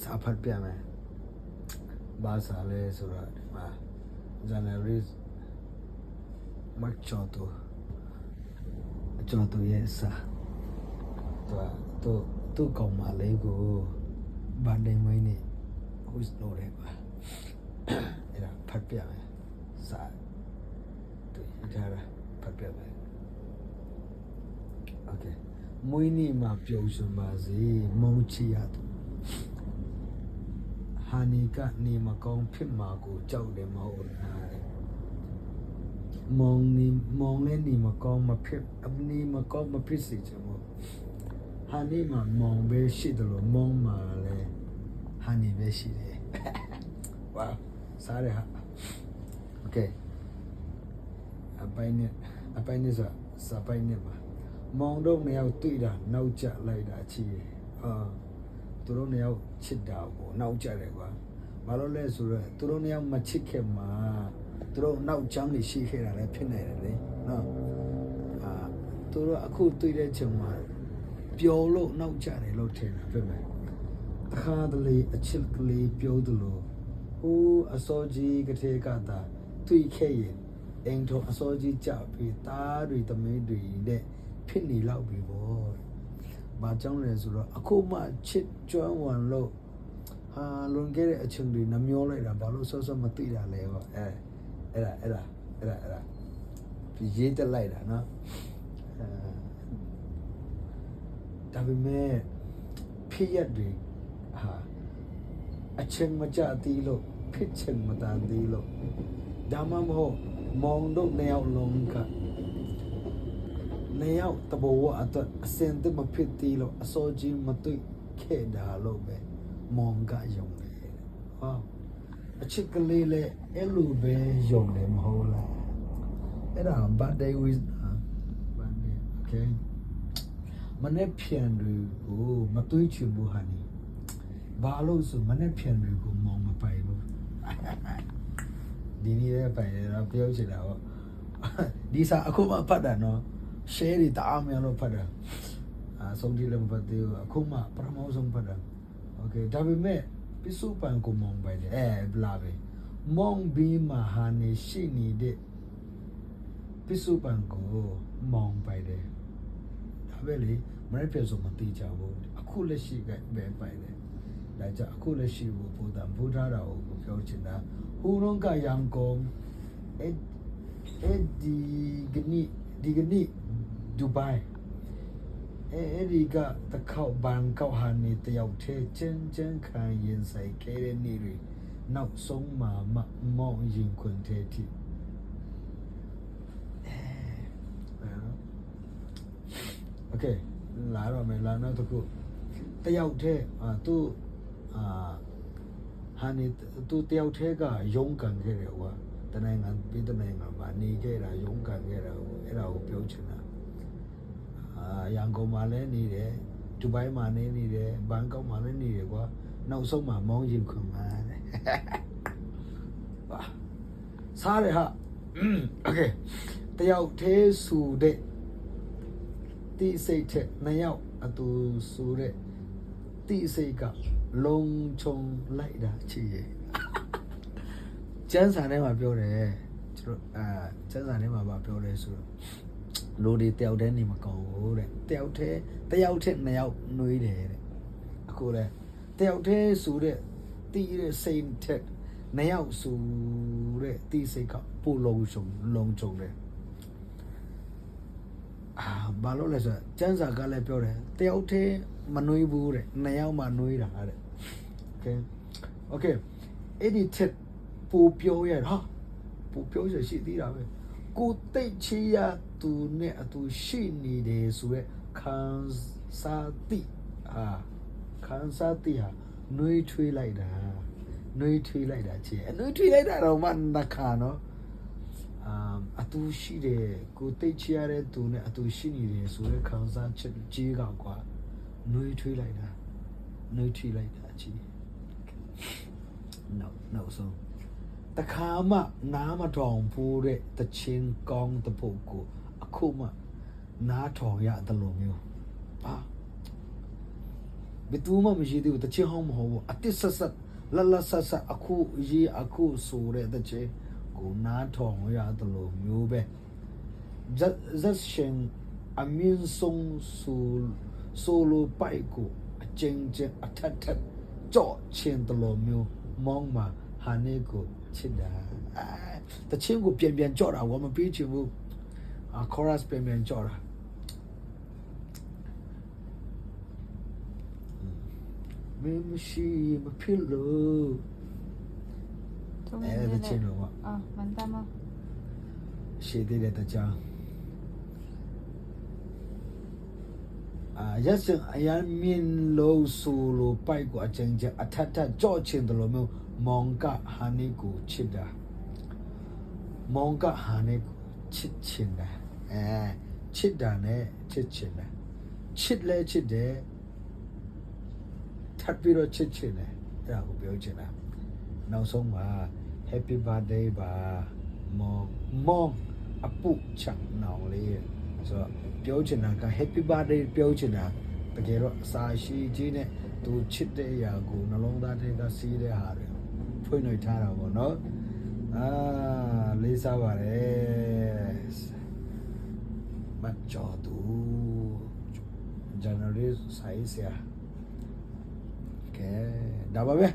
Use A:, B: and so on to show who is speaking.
A: စာဖတ်ပြမယ်ဘာစာလဲဆိုတော့ဒီမှာ January မတ်ချောတူအချောတူရဲ့စာတော့သူသူကောင်မလေးကိုဗန်ဒိန်မင်းနေဟိုစနိုရဲပါအဲ့ဒါဖတ်ပြမယ်စာသူထားတာဖတ်ပြမယ် โอเคမွေးနေ့မှာပျော်ရွှင်ပါစေမုံချီရသူ ဟာနီကနေမကောင်းဖြစ်မှာကိုကြောက်တယ်မဟုတ်လားတဲ့မုံနီမုံလည်းနေမကောင်းမဖြစ်အနီမကောင်းမဖြစ်စေချင်ဘူးဟာနီမှာမုံပဲရှိတယ်လို့မုံမှာလည်းဟာနီပဲရှိတယ်ဝါစားရဟာโอเคအပိုင်းနဲ့အပိုင်းနဲ့ဆိုစပိုင်းနဲ့ပါ မောင်တို့နှစ်ယောက်တွေ့တာနောက်ကျလိုက်တာချီးတယ်အာ သူတို့နှစ်ယောက်ချစ်တာကိုနောက်ကျတယ်ကွာဘာလို့လဲဆိုတော့သူတို့နှစ်ယောက်မချစ်ခင်မှာသူတို့နောက်ချမ်းနေရှိခဲ့တာလည်းဖြစ်နေတယ်လေနော်အာသူတို့အခုတွေ့တဲ့ချိန်မှာပျော်လို့နောက်ကျတယ်လို့ထင်တာဖြစ်မယ်တခါတလေအချစ်ကလေးပြောသလိုဟိုးအစောကြီးကတိကတာတွေ့ခဲ့ရင်အိမ်တော်အစောကြီးကြပြီးသားတွေသမီးတွေတဲ့ဖြစ်နေလောက်ပြီပေါ့။ ဘာကြောင့်လဲဆိုတော့အခုမှချစ်ကျွမ်းဝင်လို့ဟာလွန်ခဲ့တဲ့အချိန်တွေနှမျောလိုက်တာဘာလို့ဆော့ဆော့မသိတာလဲပေါ့အဲအဲ့ဒါအဲ့ဒါအဲ့ဒါအဲ့ဒါဒီရေးတက်လိုက်တာနော်အဲဒါပေမဲ့ဖြစ်ရက်တွေဟာအချိန်မကြသေးလို့ဖြစ်ချင်မတန်သေးလို့ဒါမှမဟုတ်မောင်တို့နှစ်ယောက်လုံးက နေရောက်တဘောဝအတွက်အစင်တမဖြစ်သေးလို့အစောကြီးမတွေ့ခဲ့တာလို့ပဲမောင်ကယုံတယ်ဟာအချစ်ကလေးလည်းအဲ့လိုပဲယုံတယ်မဟုတ်လားအဲ့ဒါ bad day with bad day okay မနေ့ပြန်တွေကိုမတွေးချင်ဘူးဟာနီဘာလို့ဆိုမနေ့ပြန်တွေကိုမောင်မပိုင်ဘူးဒီနေ့လည်းပိုင်တယ်တော့ပြောချင်တာပေါ့ဒီစာအခုမှဖတ်တာနော် share တွေတအားများလို့ဖတ်တာအဆုံးထိလည်းမဖတ်သေးဘူးအခုမှပထမဆုံးဖတ်တာ okay ဒါပေမဲ့ပြစုပန်ကိုမောင်ပိုင်တယ်အဲဘလာပဲမောင်ဘီမဟာနေရှိနေတဲ့ပြစုပန်ကိုမောင်ပိုင်တယ်ဒါပဲလေမရက်ပြဆိုမတိကြဘူးအခုလက်ရှိကပဲပိုင်တယ်ဒါကြောင့်အခုလက်ရှိကိုဘုဒ္ဓဘုဒ္ဓတော်ကိုပြောချင်တာဟူရုံးကယံကုံအဲ့ဒီဂနိဒီဂနိ ဒူဘိုင်အဲအဲ့ဒီကတခေါက်ဘန်ကောက်ဟာနေတယောက်သေးချင်းချင်းခံရင်ဆိုင်ခဲတဲ့နေ့တွေနောက်ဆုံးမှာမမောင်ရင်ခွန်သေးတိโอเคလာတော့မယ်လာတော့တခုတယောက်သေးအာသူအာဟာနေသူတယောက်သေးကယုံကန်ခဲ့တယ်ကွာတနိုင်ငံပြည်တနိုင်ငံမှာနေခဲ့တာယုံကန်ခဲ့တာကိုအဲ့ဒါကိုပြောချင်တာအာ ရန်ကုန်မှာလည်းနေတယ်ဒူဘိုင်းမှာနေနေတယ်ဘန်ကောက်မှာလည်းနေတယ်ကွာနောက်ဆုံးမှာမောင်းရင်ခွန်မှာတဲ့ဟာစားရဟာโอเคတယောက်သေးဆူတဲ့တိစိတ်ထက်နှစ်ယောက်အတူဆူတဲ့တိစိတ်ကလုံချုံလိုက်တာချစ်ရဲ့ ကျန်းစာထဲမှာပြောတယ်ကျွန်တော်အာကျန်းစာထဲမှာဗာပြောတယ်ဆိုတော့ လူတွေတယောက်တည်းနေမကောင်းဘူးတဲ့တယောက်တည်းတယောက်တည်းနှစ်ယောက်နှွေးတယ်တဲ့အခုလဲတယောက်တည်းဆိုတဲ့တီးတဲ့စိတ်ထက်နှစ်ယောက်ဆိုတဲ့တီးစိတ်ကပိုလုံးစုံလုံးချုံတယ်အာဘာလို့လဲဆိုတော့ကျန်းစာကလည်းပြောတယ်တယောက်တည်းမနှွေးဘူးတဲ့နှစ်ယောက်မှနှွေးတာတဲ့ okay okay အဲ့ဒီထက်ပူပြောရတာပူပြောရရှိသေးတာပဲ ကိုတိတ်ချီရသူနဲ့အတူရှိနေတယ်ဆိုရက်ခံစားတိအာခံစားတိဟာနှွေးထွေးလိုက်တာနှွေးထွေးလိုက်တာချေနှွေးထွေးလိုက်တာတော့မှနခါနော်အာအတူရှိတယ်ကိုတိတ်ချီရတဲ့သူနဲ့အတူရှိနေတယ်ဆိုရက်ခံစားချက်ကြီးကကွာနှွေးထွေးလိုက်တာနှွေးထွေးလိုက်တာချေ no no so တခါမှနားမထောင်ဘူးတဲ့တချင်းကောင်းတဲ့ပုဂ္ဂိုလ်အခုမှနားထောင်ရတယ်လို့မျိုးဟာဘယ်သူမှမရှိသေးဘူးတချင်းဟောင်းမဟုတ်ဘူးအတစ်ဆက်ဆက်လတ်လတ်ဆက်ဆက်အခုရေးအခုဆိုတဲ့တချင်းကိုနားထောင်ရတယ်လို့မျိုးပဲဇက်ဇက်ရှင်အမင်းဆုံးဆိုဆိုလိုပိုက်ကိုအကျဉ်းချင်းအထက်ထက်ကြော့ချင်းတယ်လို့မျိုးမောင်းမှာဟာနေကို 亲的，哎，他亲我边边叫了，我们北京不，啊，chorus 边边叫着。没么
B: 西
A: 没
B: 皮
A: 喽，
B: 哎，
A: 他亲
B: 着
A: 我。
B: 啊，完蛋吗？
A: 谁对着他讲？啊，也是，哎呀，民老苏路拜过，真正啊，他他交亲的了没有？ အထက်ထက်ကြော့ချင်းတယ်လို့မျိုးမောင်ကဟာနေကိုချစ်တာမောင်ကဟာနေကိုချစ်ချင်တာအဲချစ်တာနဲ့ချစ်ချင်တာချစ်လဲချစ်တယ်ထပ်ပြီးတော့ချစ်ချင်တယ်အဲ့ဒါကိုပြောချင်တာနောက်ဆုံးမှာ Happy birthday ပါမောင်မောင်အပုချန်နောင်လေးရဲ့ဆိုတော့ပြောချင်တာက Happy birthday ပြောချင်တာတကယ်တော့အစာရှိကြီးနဲ့သူချစ်တဲ့အရာကိုနှလုံးသားထဲကစီးတဲ့ဟာတွေ ဖွင့်နှိပ်ထားတာပေါ့နော်အာလေးစားပါတယ်မကြော်သူ January ဆိုင်ဆရာကဲဒါပါပဲ